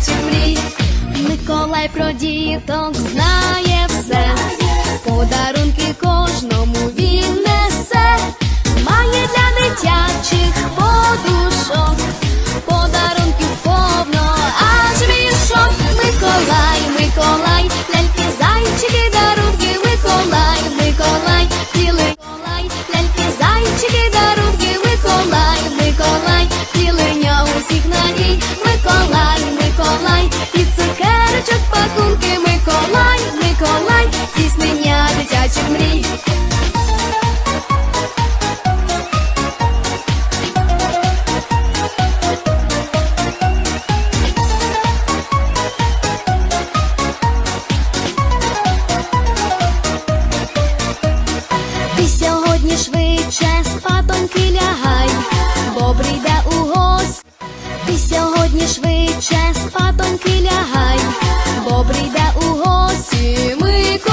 дитячих мрій, Миколай про діток знає все, подарунки. сьогодні швидше спатоньки лягай, бо прийде у гость. Ти сьогодні швидше спатоньки лягай, бо прийде у гості ми.